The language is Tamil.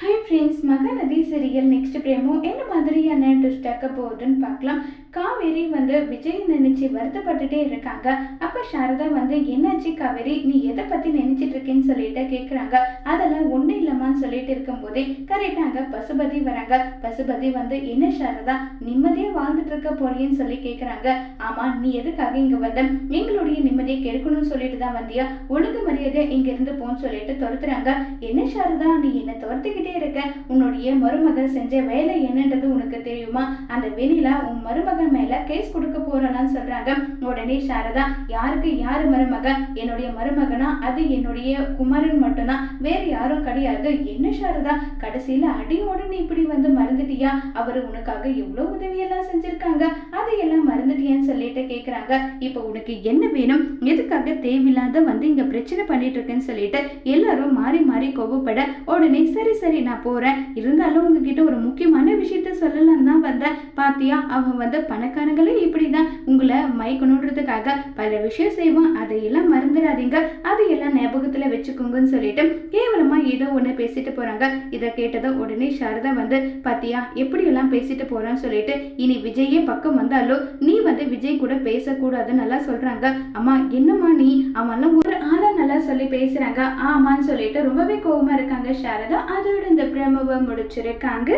Hi friends Mahanadhi serial next promo. என்ன மாதிரியான ட்விஸ்ட் ஆக்க போகுதுன்னு பார்க்கலாம். காவேரி வந்து விஜய் நினைச்சு வருத்தப்பட்டுட்டே இருக்காங்க. அப்ப சாரதா வந்து என்னாச்சு காவேரி? நீ எதை பத்தி நினைச்சிட்டு இருக்கேன்னு சொல்லிட்டு கேக்குறாங்க. அதெல்லாம் ஒண்ணு இல்லைம்மா சொல்லிட்டு இருக்கும்போதே கரெக்டாங்க பசுபதி வராங்க. பசுபதி வந்து என்ன சாரதா நிம்மதியா வாழ்ந்துட்டு இருக்க போறியன்னு சொல்லி கேக்குறாங்க. ஆமா நீ எதுக்காக இங்க வந்த? எங்களுடைய நிம்மதியை கெடுக்கணும்னு சொல்லிட்டு தான் வந்தியா? ஒழுங்கு மரியாதை இங்க இருந்து போன்னு சொல்லிட்டு துரத்துறாங்க. என்ன சாரதா நீ என்ன துரத்துக்கிட்டே இருக்க? உன்னுடைய மருமகன் செஞ்ச வேலை என்னன்றது உனக்கு தெரியுமா? அந்த வெண்ணிலா உன் மருமகன் மேல கேஸ் கொடுக்க போறாளான்னு சொல்றாங்க. உடனே சாரதா யாருக்கு யாரு மருமகன் என்னுடைய மருமகனா? அது என்னுடைய குமரன் மட்டும்தான். வேற யாரும் கிடையாது. என்ன சாரதா கடைசியில அடியோடு நீ இப்படி வந்து மறந்துட்டியா? அவர் உனக்காக எவ்வளவு உதவியெல்லாம் செஞ்சிருக்காங்க? அதையெல்லாம் மறந்துட்டியான்னு சொல்லிட்டு கேக்குறாங்க. இப்போ உனக்கு என்ன வேணும்? எதுக்காக தேவையில்லாத வந்து இங்க பிரச்சனை பண்ணிட்டு இருக்கேன்னு சொல்லிட்டு எல்லாரும் மாறி மாறி கோபப்பட உடனே சரி சரி நான் போறேன். இருந்தாலும் உங்ககிட்ட ஒரு முக்கியமான விஷயத்த சொல்லலாம் தான் வந்தேன். பார்த்தியா அவன் வந்து பணக்காரங்களே இப்படிதான் உங்களை மயக்கணுன்றதுக்காக பல விஷயம் செய்வான். அதையெல்லாம் மறந்துடாதீங்க. அதையெல்லாம் ஞாபகத்துல வச்சுக்கோங்கன்னு சொல்லிட்டு கேவலமா ஏதோ ஒண்ணு பேசிட்டு போறாங்க. இதை கேட்டதும் உடனே சாரதா வந்து பார்த்தியா எப்படியெல்லாம் பேசிட்டு போறான்னு சொல்லிட்டு இனி விஜயே பக்கம் வந்தாலும் நீ வந்து விஜய் கூட பேசக்கூடாதுன்னு நல்லா சொல்றாங்க. அம்மா என்னம்மா நீ? அவன்லாம் ஒரு ஆளா நல்லா சொல்லி பேசுறாங்க. ஆமான்னு சொல்லிட்டு ரொம்பவே கோவமா இருக்காங்க சாரதா. அதோட இந்த பிரமவை முடிச்சிருக்காங்க.